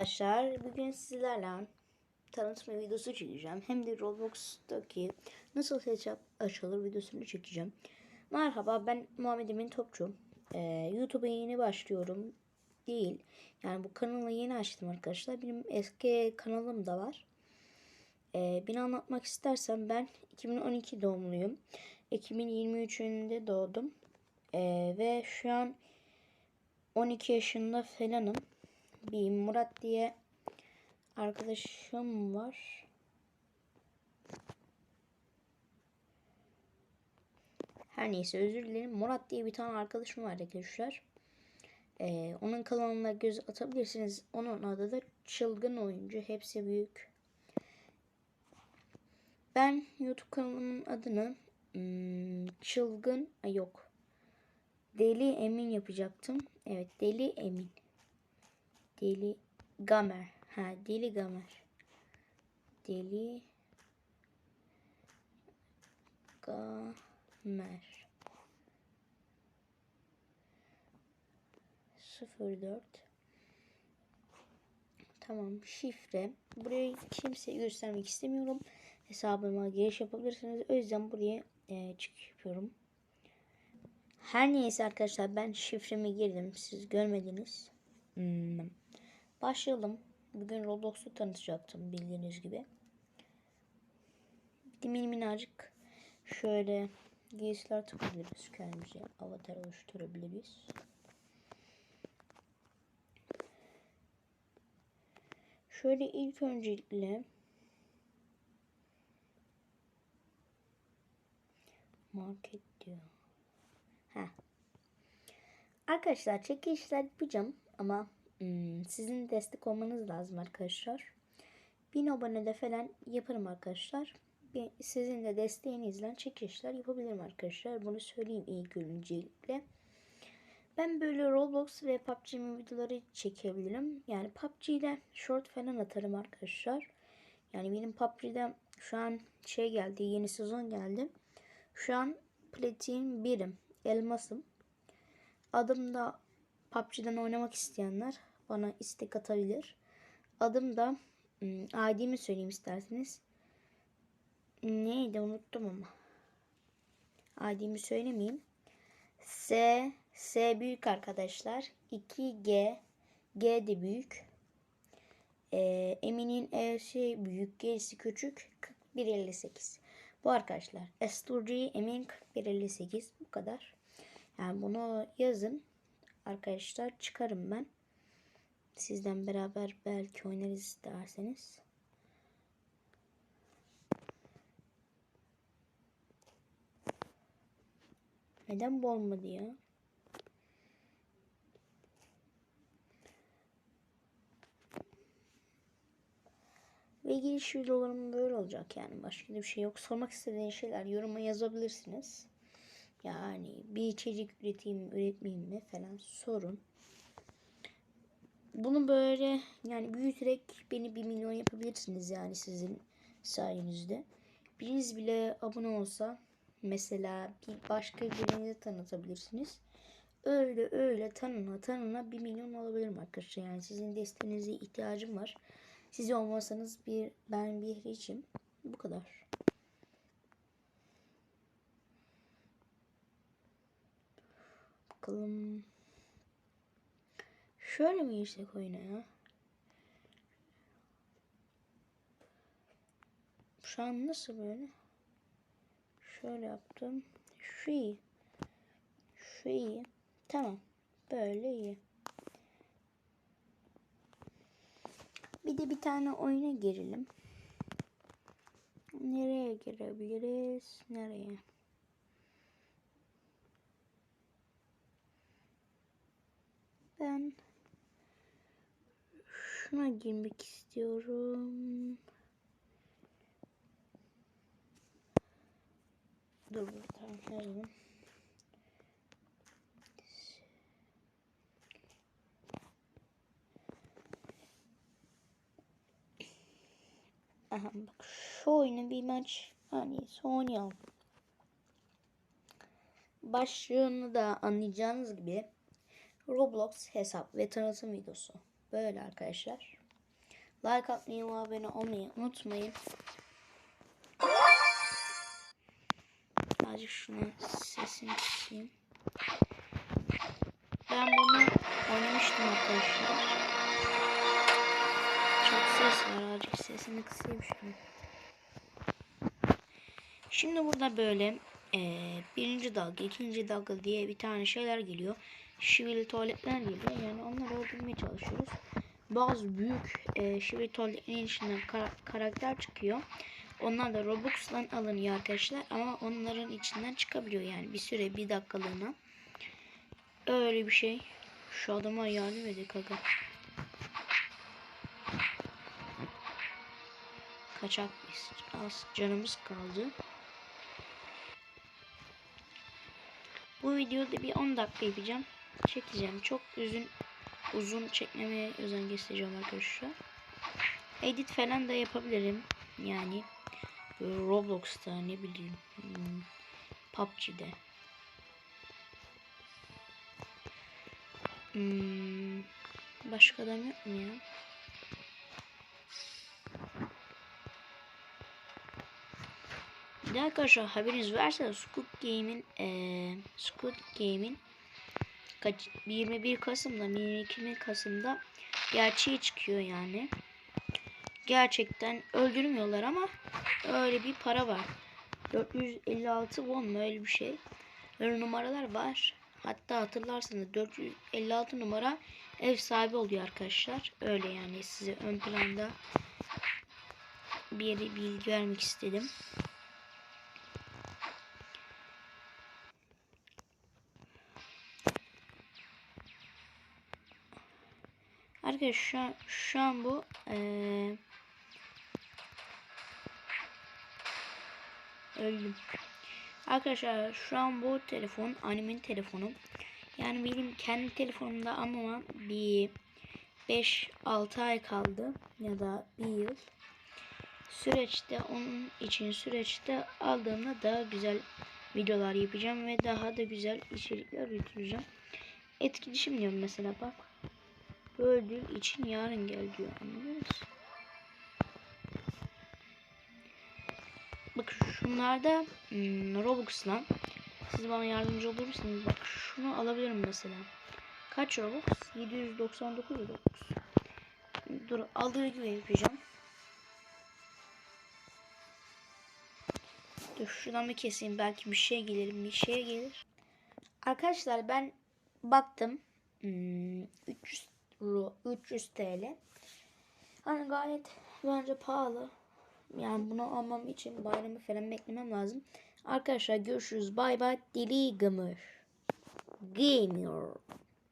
Arkadaşlar bugün sizlerle tanıtma videosu çekeceğim. Hem de Roblox'taki nasıl hesap açılır videosunu çekeceğim. Merhaba ben Muhammed Emin Topçu. Ee, YouTube'a yeni başlıyorum. Değil. Yani bu kanalı yeni açtım arkadaşlar. Benim eski kanalım da var. Ee, beni anlatmak istersem ben 2012 doğumluyum. 2023'ünde doğdum. Ee, ve şu an 12 yaşında falanım bir Murat diye arkadaşım var. Her neyse özür dilerim. Murat diye bir tane arkadaşım var arkadaşlar. Ee, onun kanalına göz atabilirsiniz. Onun adı da Çılgın Oyuncu. Hepsi büyük. Ben YouTube kanalımın adını hmm, Çılgın yok. Deli Emin yapacaktım. Evet Deli Emin. Deli Gamer. Ha Deli Gamer. Deli Gamer. 04 Tamam şifre. Burayı kimseye göstermek istemiyorum. Hesabıma giriş yapabilirsiniz. O yüzden buraya e, çıkıyorum. Her neyse arkadaşlar ben şifremi girdim. Siz görmediniz. Hmm. Başlayalım. Bugün Roblox'u tanıtacaktım bildiğiniz gibi. Mini minnacık şöyle giysiler takabiliriz kendimize. Avatar oluşturabiliriz. Şöyle ilk öncelikle market diyor. Ha. Arkadaşlar çekilişler yapacağım ama Hmm, sizin destek olmanız lazım arkadaşlar. Bin abonede falan yaparım arkadaşlar. Sizin de desteğinizle çekilişler yapabilirim arkadaşlar. Bunu söyleyeyim ilk öncelikle. Ben böyle Roblox ve PUBG videoları çekebilirim. Yani PUBG ile short falan atarım arkadaşlar. Yani benim PUBG'de şu an şey geldi, yeni sezon geldi. Şu an platin birim, elmasım. Adım da PUBG'den oynamak isteyenler bana istek atabilir. Adım da hmm, ID'mi söyleyeyim isterseniz. Neydi unuttum ama. ID'mi söylemeyeyim. S S büyük arkadaşlar. 2G G de büyük. E, Emin'in E'si büyük, G'si küçük. 4158. Bu arkadaşlar. Esturci Emin 4158 bu kadar. Yani bunu yazın arkadaşlar çıkarım ben. Sizden beraber belki oynarız isterseniz. Neden bu olmadı ya? Ve giriş videolarım böyle olacak yani. Başka bir şey yok. Sormak istediğiniz şeyler yoruma yazabilirsiniz. Yani bir içerik üreteyim, üretmeyeyim mi falan sorun. Bunu böyle yani büyüterek beni bir milyon yapabilirsiniz yani sizin sayenizde. Biriniz bile abone olsa mesela bir başka birini tanıtabilirsiniz. Öyle öyle tanına tanına bir milyon olabilirim arkadaşlar. Yani sizin desteğinize ihtiyacım var. Siz olmasanız bir ben bir hiçim. Bu kadar. Bakalım. Şöyle mi girsek oyuna ya? Şu an nasıl böyle? Şöyle yaptım. Şu iyi. Şu iyi. Tamam. Böyle iyi. Bir de bir tane oyuna girelim. Nereye girebiliriz? Nereye? Ben şuna girmek istiyorum. Dur buradan yazalım. Aha bak şu oyunu bir maç hani oynayalım. Başlığını da anlayacağınız gibi Roblox hesap ve tanıtım videosu. Böyle arkadaşlar. Like atmayı ve abone olmayı unutmayın. Sadece şunu sesini kısayım. Ben bunu oynamıştım arkadaşlar. Çok ses var. Azıcık sesini kısayım şimdi. Şimdi burada böyle eee, birinci dalga, ikinci dalga diye bir tane şeyler geliyor. Şivili tuvaletler geliyor. Yani onları öldürmeye çalışıyoruz. Bazı büyük eee şivili tuvaletlerin içinden kara- karakter çıkıyor. Onlar da Robux'tan alınıyor arkadaşlar. Ama onların içinden çıkabiliyor yani bir süre bir dakikalığına. Öyle bir şey. Şu adama yardım edin kanka. Kaçak biz. Az canımız kaldı. Bu videoda bir 10 dakika yapacağım. Çekeceğim. Çok uzun uzun çekmemeye özen göstereceğim arkadaşlar. Edit falan da yapabilirim. Yani Roblox'ta ne bileyim hmm, PUBG'de. Hmm, başka adam yok mu ya? Bir arkadaşlar haberiniz varsa Squid Game'in eee Squid Game'in kaç 21 Kasım'da 22 Kasım'da gerçeği çıkıyor yani. Gerçekten öldürmüyorlar ama öyle bir para var. 456 won mu öyle bir şey. Öyle numaralar var. Hatta hatırlarsanız 456 numara ev sahibi oluyor arkadaşlar. Öyle yani size ön planda bir bilgi vermek istedim. Arkadaşlar şu an, şu an bu eee öldüm. Arkadaşlar şu an bu telefon annemin telefonu. Yani benim kendi telefonumda ama bir 5-6 ay kaldı ya da bir yıl. Süreçte onun için süreçte aldığımda daha güzel videolar yapacağım ve daha da güzel içerikler üreteceğim. Etkileşim diyorum mesela bak. Öldüğün için yarın gel diyor. Musun? Bak şunlarda hmm, Robux'la siz bana yardımcı olur musunuz? Bak şunu alabilirim mesela. Kaç Robux? 799 Robux. Dur aldığı gibi yapacağım. Dur şuradan bir keseyim. Belki bir şey gelir. Bir şey gelir. Arkadaşlar ben baktım. Hmm, 300 Euro, 300 TL. Hani gayet bence pahalı. Yani bunu almam için bayramı falan beklemem lazım. Arkadaşlar görüşürüz. Bay bay. Deli Gamer. Gamer.